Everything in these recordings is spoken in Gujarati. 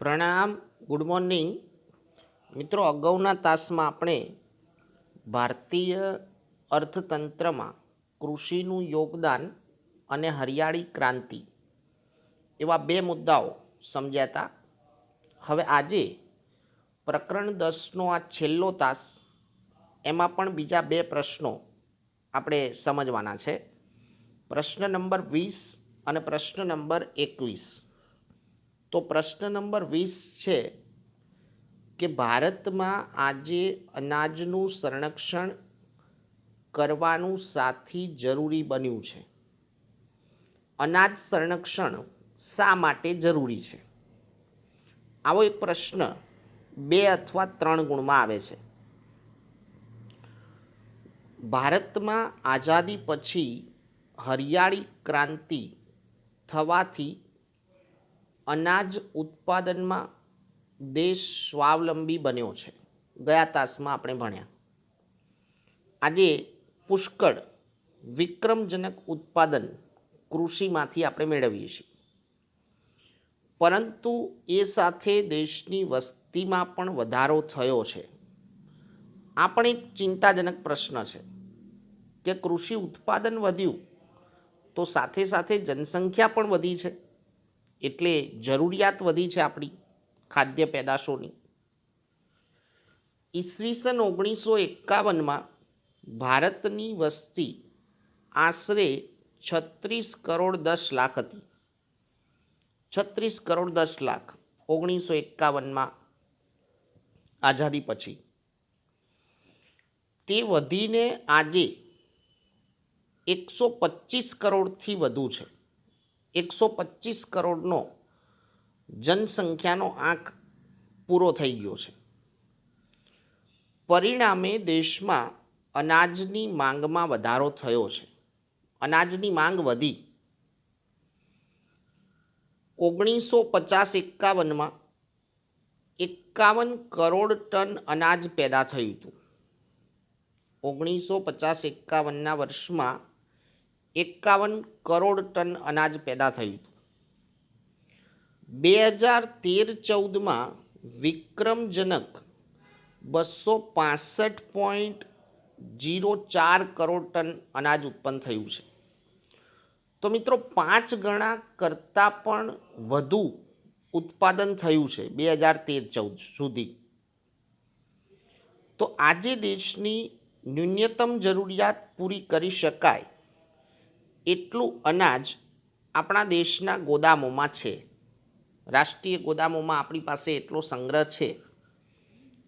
પ્રણામ ગુડ મોર્નિંગ મિત્રો, અગાઉના તાસમાં આપણે ભારતીય અર્થતંત્રમાં કૃષિનું યોગદાન અને હરિયાળી ક્રાંતિ એવા બે મુદ્દાઓ સમજ્યા હતા. હવે આજે પ્રકરણ દસનો આ છેલ્લો તાસ, એમાં પણ બીજા બે પ્રશ્નો આપણે સમજવાના છે. પ્રશ્ન નંબર વીસ અને પ્રશ્ન નંબર એકવીસ. તો પ્રશ્ન નંબર વીસ છે કે ભારતમાં આજે અનાજનું સંરક્ષણ કરવાનું સાથી જરૂરી બન્યું છે. અનાજ સંરક્ષણ શા માટે જરૂરી છે? આવો એક પ્રશ્ન બે અથવા ત્રણ ગુણમાં આવે છે. ભારતમાં આઝાદી પછી હરિયાળી ક્રાંતિ થવાથી અનાજ ઉત્પાદનમાં દેશ સ્વાવલંબી બન્યો છે. ગયા તાસમાં આપણે ભણ્યા. આજે પુષ્કળ વિક્રમજનક ઉત્પાદન કૃષિમાંથી આપણે મેળવીએ છીએ. પરંતુ એ સાથે દેશની વસ્તીમાં પણ વધારો થયો છે. આ પણ એક ચિંતાજનક પ્રશ્ન છે કે કૃષિ ઉત્પાદન વધ્યું તો સાથે સાથે જનસંખ્યા પણ વધી છે. એટલે જરૂરિયાત વધી છે આપણી ખાદ્ય પેદાશોની. ઈસવીસન ઓગણીસો એકાવનમાં ભારતની વસ્તી આશરે છત્રીસ કરોડ દસ લાખ હતી. છત્રીસ કરોડ દસ લાખ ઓગણીસો એકાવનમાં આઝાદી પછી. તે વધીને આજે એકસો પચીસ કરોડથી વધુ છે. એકસો પચીસ કરોડનો જનસંખ્યાનો આંક પૂરો થઈ ગયો છે. પરિણામે દેશમાં અનાજની માંગમાં વધારો થયો છે. અનાજની માંગ વધી. ઓગણીસો પચાસ એકાવનમાં એકાવન કરોડ ટન અનાજ પેદા થયું હતું. ઓગણીસો પચાસ એકાવનના વર્ષમાં એકાવન કરોડ ટન અનાજ પેદા થયું. બે હજાર તેર ચૌદમાં વિક્રમજનક બસો પાસઠ પોઈન્ટ જીરો ચાર કરોડ ટન અનાજ ઉત્પન્ન થયું છે. તો મિત્રો, પાંચ ગણા કરતાં પણ વધુ ઉત્પાદન થયું છે બે હજાર તેર ચૌદ સુધી. તો આજે દેશની ન્યૂનતમ જરૂરિયાત પૂરી કરી શકાય એટલું અનાજ આપણા દેશના ગોદામોમાં છે. રાષ્ટ્રીય ગોદામોમાં આપણી પાસે એટલો સંગ્રહ છે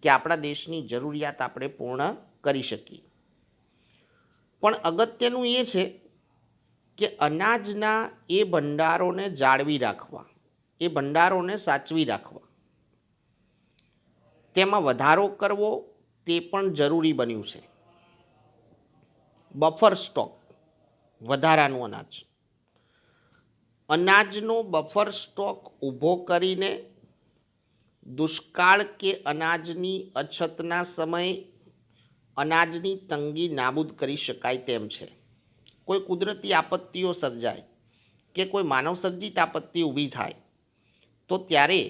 કે આપણા દેશની જરૂરિયાત આપણે પૂર્ણ કરી શકીએ. પણ અગત્યનું એ છે કે અનાજના એ ભંડારોને જાળવી રાખવા, એ ભંડારોને સાચવી રાખવા. તેમાં વધારો કરવો તે પણ જરૂરી બન્યું છે. બફર સ્ટોક વધારાનું અનાજ. અનાજનો બફર સ્ટોક ઊભો કરીને દુષ્કાળ કે અનાજની અછતના સમયે અનાજની તંગી નાબૂદ કરી શકાય તેમ છે. કોઈ કુદરતી આપત્તિઓ સર્જાય કે કોઈ માનવસર્જિત આપત્તિ ઊભી થાય, તો ત્યારે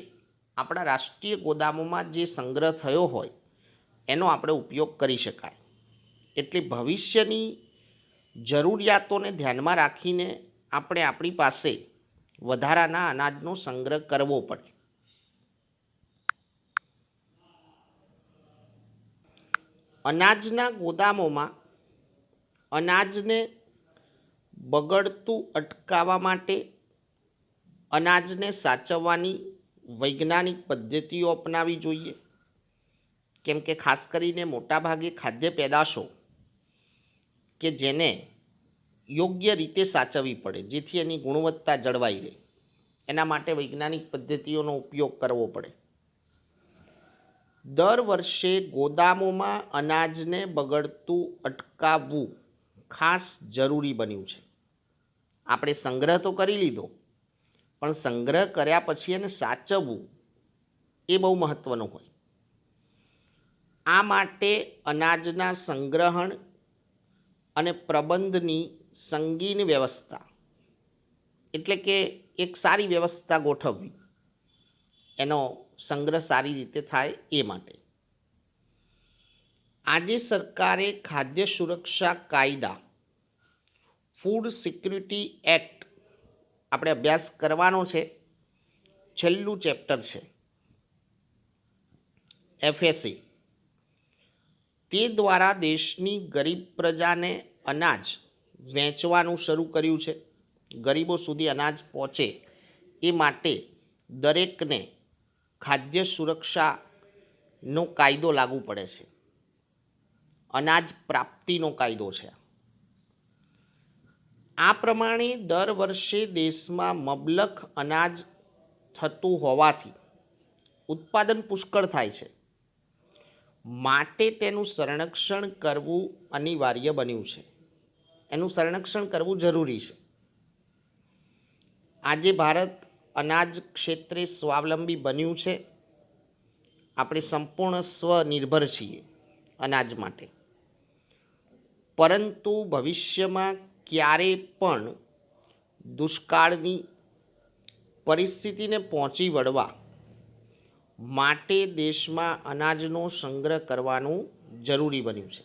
આપણા રાષ્ટ્રીય ગોદામોમાં જે સંગ્રહ થયો હોય, એનો આપણે ઉપયોગ કરી શકાય. એટલે ભવિષ્યની જરૂરિયાતોને ધ્યાનમાં રાખીને આપણે આપણી પાસે વધારાના અનાજનો સંગ્રહ કરવો પડે. અનાજના ગોદામોમાં અનાજને બગડતું અટકાવવા માટે અનાજને સાચવવાની વૈજ્ઞાનિક પદ્ધતિઓ અપનાવી જોઈએ. કેમ કે ખાસ કરીને મોટાભાગે ખાદ્ય પેદાશો કે જેને યોગ્ય રીતે સાચવવી પડે, જેથી એની ગુણવત્તા જળવાઈ રહે. એના માટે વૈજ્ઞાનિક પદ્ધતિઓનો ઉપયોગ કરવો પડે. દર વર્ષે ગોદામોમાં અનાજને બગડતું અટકાવવું ખાસ જરૂરી બન્યું છે. આપણે સંગ્રહ તો કરી લીધો, પણ સંગ્રહ કર્યા પછી એને સાચવવું એ બહુ મહત્ત્વનું હોય. આ માટે અનાજના સંગ્રહણ અને પ્રબંધની સંગીન વ્યવસ્થા. એટલે કે એક સારી વ્યવસ્થા ગોઠવવી. એનો સંગ્રહ સારી રીતે થાય એ માટે. આજે સરકારે ખાદ્ય સુરક્ષા કાયદા, ફૂડ સિક્યુરિટી એક્ટ આપણે અભ્યાસ કરવાનો છે. છેલ્લું ચેપ્ટર છે. એફએસસી તે દ્વારા દેશની ગરીબ પ્રજાને અનાજ વેચવાનું શરૂ કર્યું છે. ગરીબો સુધી અનાજ પહોંચે એ માટે દરેકને ખાદ્ય સુરક્ષાનો કાયદો લાગુ પડે છે. અનાજ પ્રાપ્તિનો કાયદો છે. આ પ્રમાણે દર વર્ષે દેશમાં મબલખ અનાજ થતું હોવાથી ઉત્પાદન પુષ્કળ થાય છે. માટે તેનું સંરક્ષણ કરવું અનિવાર્ય બન્યું છે. એનું સંરક્ષણ કરવું જરૂરી છે. આજે ભારત અનાજ ક્ષેત્રે સ્વાવલંબી બન્યું છે. આપણે સંપૂર્ણ સ્વનિર્ભર છીએ અનાજ માટે. પરંતુ ભવિષ્યમાં ક્યારે પણ દુષ્કાળની પરિસ્થિતિને પહોંચી વળવા માટે દેશમાં અનાજનો સંગ્રહ કરવાનું જરૂરી બન્યું છે.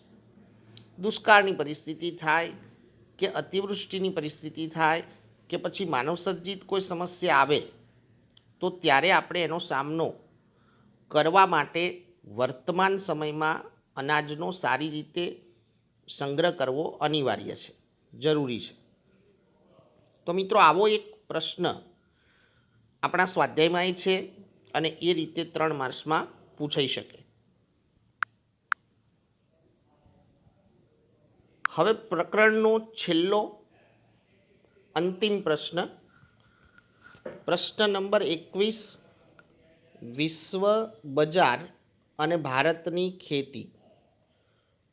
દુષ્કાળની પરિસ્થિતિ થાય કે અતિવૃષ્ટિની પરિસ્થિતિ થાય કે પછી માનવસર્જિત કોઈ સમસ્યા આવે, તો ત્યારે આપણે એનો સામનો કરવા માટે વર્તમાન સમયમાં અનાજનો સારી રીતે સંગ્રહ કરવો અનિવાર્ય છે, જરૂરી છે. તો મિત્રો આવો એક પ્રશ્ન આપણા સ્વાધ્યાયમાં છે અને એ રીતે ત્રણ માર્ક્સમાં પૂછાઈ શકે. હવે પ્રકરણનો છેલ્લો અંતિમ પ્રશ્ન. પ્રશ્ન નંબર એકવીસ, વિશ્વ બજાર અને ભારતની ખેતી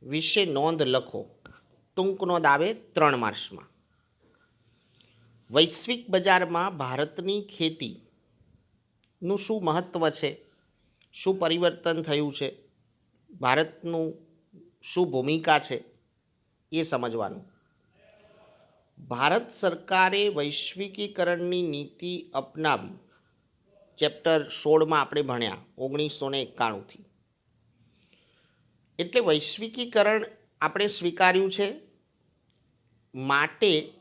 વિશે નોંધ લખો. ટૂંક નોંધ આવે ત્રણ માર્ચમાં વૈશ્વિક બજારમાં ભારતની ખેતીનું શું મહત્ત્વ છે? શું પરિવર્તન થયું છે? ભારતનું શું ભૂમિકા છે? એ સમજવાનું. ભારત સરકારે વૈશ્વિકીકરણની નીતિ અપનાવી. ચેપ્ટર સોળમાં આપણે ભણ્યા, ઓગણીસો ને એકાણુંથી. એટલે વૈશ્વિકીકરણ આપણે સ્વીકાર્યું છે. માટે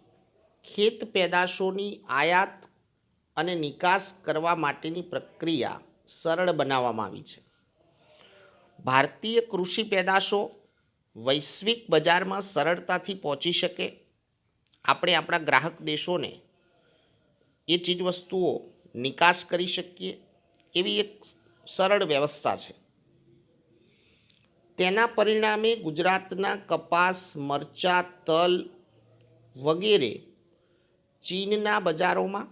ખેત પેદાશોની આયાત અને નિકાસ કરવા માટેની પ્રક્રિયા સરળ બનાવવામાં આવી છે. ભારતીય કૃષિ પેદાશો વૈશ્વિક બજારમાં સરળતાથી પહોંચી શકે. આપણે આપણા ગ્રાહક દેશોને એ ચીજવસ્તુઓ નિકાસ કરી શકીએ. એવી એક સરળ વ્યવસ્થા છે. તેના પરિણામે ગુજરાતના કપાસ, મરચા, તલ વગેરે ચીનના બજારોમાં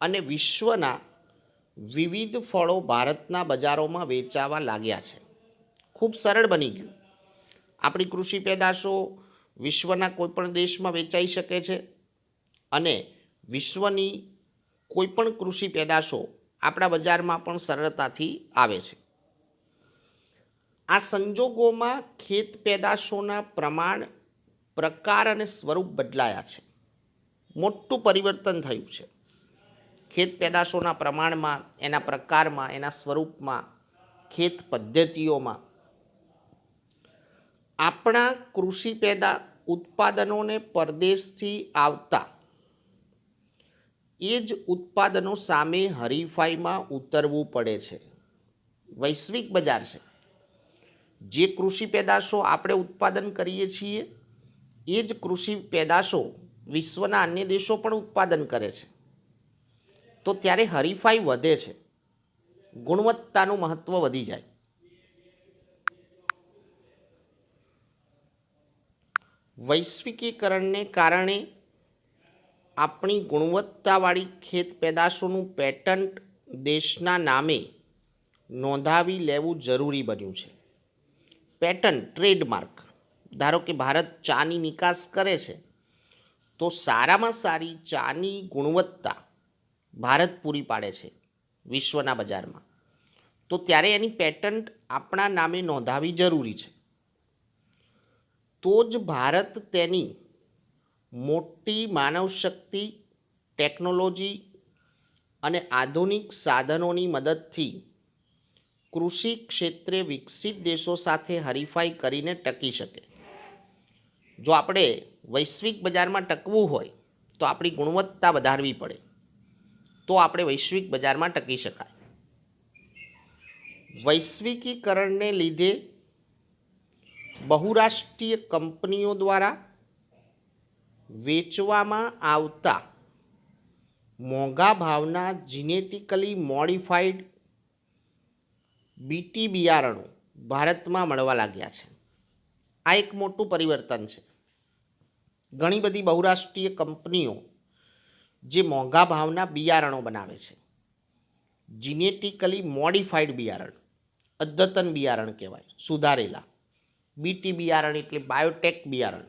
અને વિશ્વના વિવિધ ફળો ભારતના બજારોમાં વેચાવા લાગ્યા છે. ખૂબ સરળ બની ગયું. આપણી કૃષિ પેદાશો વિશ્વના કોઈપણ દેશમાં વેચાઈ શકે છે? અને વિશ્વની કોઈપણ કૃષિ પેદાશો આપણા બજારમાં પણ સરળતાથી આવે છે. આ સંજોગોમાં ખેત પેદાશોના પ્રમાણ, પ્રકાર અને સ્વરૂપ બદલાયા છે. મોટું પરિવર્તન થયું છે. ખેત પેદાશોના પ્રમાણમાં, એના પ્રકારમાં, એના સ્વરૂપમાં, ખેત પદ્ધતિઓમાં આપણા કૃષિ પેદા ઉત્પાદનોને પરદેશથી આવતા એ જ ઉત્પાદનો સામે હરીફાઈમાં ઉતરવું પડે છે. વૈશ્વિક બજાર છે. જે કૃષિ પેદાશો આપણે ઉત્પાદન કરીએ છીએ, એ જ કૃષિ પેદાશો વિશ્વના અન્ય દેશો પણ ઉત્પાદન કરે છે. તો ત્યારે હરીફાઈ વધે છે. ગુણવત્તાનું મહત્ત્વ વધી જાય. વૈશ્વિકીકરણને કારણે આપણી ગુણવત્તાવાળી ખેત પેદાશોનું પેટન્ટ દેશના નામે નોંધાવી લેવું જરૂરી બન્યું છે. Patent, trademark. ધારો કે ભારત ચાની નિકાસ કરે છે, તો સારામાં સારી ચાની ગુણવત્તા ભારત પૂરી પાડે છે વિશ્વના બજારમાં. તો ત્યારે એની પેટન્ટ આપણા નામે નોંધાવી જરૂરી છે. તો જ ભારત તેની મોટી માનવશક્તિ, ટેકનોલોજી અને આધુનિક સાધનોની મદદથી કૃષિ ક્ષેત્રે વિકસિત દેશો સાથે હરીફાઈ કરીને ટકી શકે. જો આપણે વૈશ્વિક બજારમાં ટકવું હોય, તો આપણી ગુણવત્તા વધારવી પડે. તો આપણે વૈશ્વિક બજારમાં ટકી શકાય. વૈશ્વિકીકરણને લીધે બહુરાષ્ટ્રીય કંપનીઓ દ્વારા વેચવામાં આવતા મોંઘા ભાવના જીનેટિકલી મોડિફાઈડ બીટી બિયારણો ભારતમાં મળવા લાગ્યા છે. આ એક મોટું પરિવર્તન છે. ઘણી બધી બહુરાષ્ટ્રીય કંપનીઓ જે મોંઘા ભાવના બિયારણો બનાવે છે. જીનેટિકલી મોડિફાઈડ બિયારણ અદ્યતન બિયારણ કહેવાય, સુધારેલા. બીટી બિયારણ એટલે બાયોટેક બિયારણ.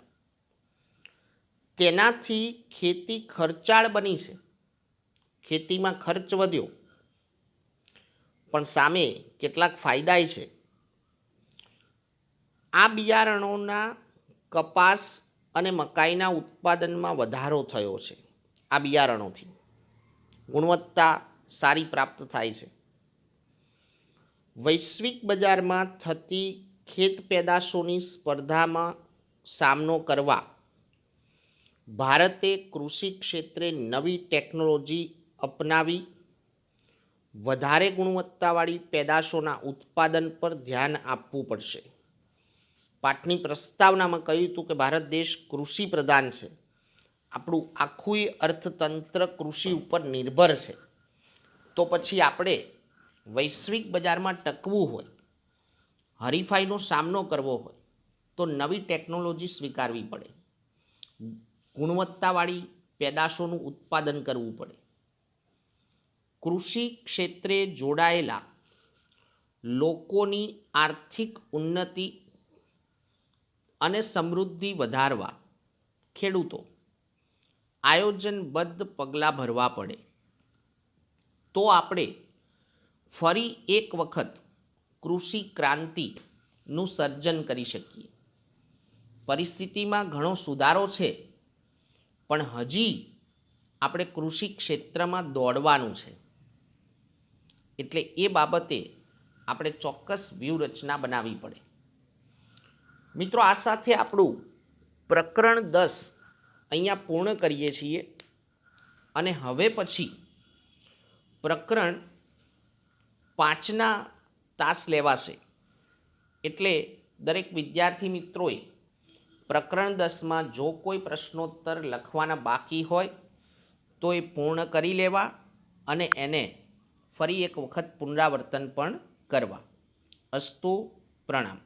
તેનાથી ખેતી ખર્ચાળ બની છે. ખેતીમાં ખર્ચ વધ્યો. પણ સામે કેટલાક ફાયદાય છે. આ બિયારણોના કપાસ અને મકાઈના ઉત્પાદનમાં વધારો થયો છે આ બિયારણોથી. ગુણવત્તા સારી પ્રાપ્ત થાય છે. વૈશ્વિક બજારમાં થતી ખેત પેદાશોની સ્પર્ધામાં સામનો કરવા. ભારતે કૃષિ ક્ષેત્રે નવી ટેકનોલોજી અપનાવી. વધારે ગુણવત્તાવાળી પેદાશોના ઉત્પાદન પર ધ્યાન આપવું પડશે. પાઠની પ્રસ્તાવનામાં કહ્યું હતું કે ભારત દેશ કૃષિ પ્રધાન છે. આપણું આખું અર્થતંત્ર કૃષિ ઉપર નિર્ભર છે. તો પછી આપણે વૈશ્વિક બજારમાં ટકવું હોય હરીફાઈનો સામનો કરવો હોય તો નવી ટેકનોલોજી સ્વીકારવી પડે. ગુણવત્તાવાળી પેદાશોનું ઉત્પાદન કરવું પડે. કૃષિ ક્ષેત્રે જોડાયેલા લોકોની આર્થિક ઉન્નતિ અને સમૃદ્ધિ વધારવા ખેડૂતો આયોજનબદ્ધ પગલાં ભરવા પડે. તો આપણે ફરી એક વખત કૃષિ ક્રાંતિનું સર્જન કરી શકીએ. પરિસ્થિતિમાં ઘણો સુધારો છે, પણ હજી આપણે કૃષિ ક્ષેત્રમાં દોડવાનું છે. એટલે એ બાબતે આપણે ચોક્કસ વ્યૂહરચના બનાવવી પડે. મિત્રો, આ સાથે આપણું પ્રકરણ દસ અહીંયા પૂર્ણ કરીએ છીએ અને હવે પછી પ્રકરણ પાંચના તાસ લેવાશે. એટલે દરેક વિદ્યાર્થી મિત્રોએ પ્રકરણ દસમાં જો કોઈ પ્રશ્નોત્તર લખવાના બાકી હોય, તો એ પૂર્ણ કરી લેવા અને એને ફરી એક વખત પુનરાવર્તન પણ કરવા. અસ્તુ પ્રણામ.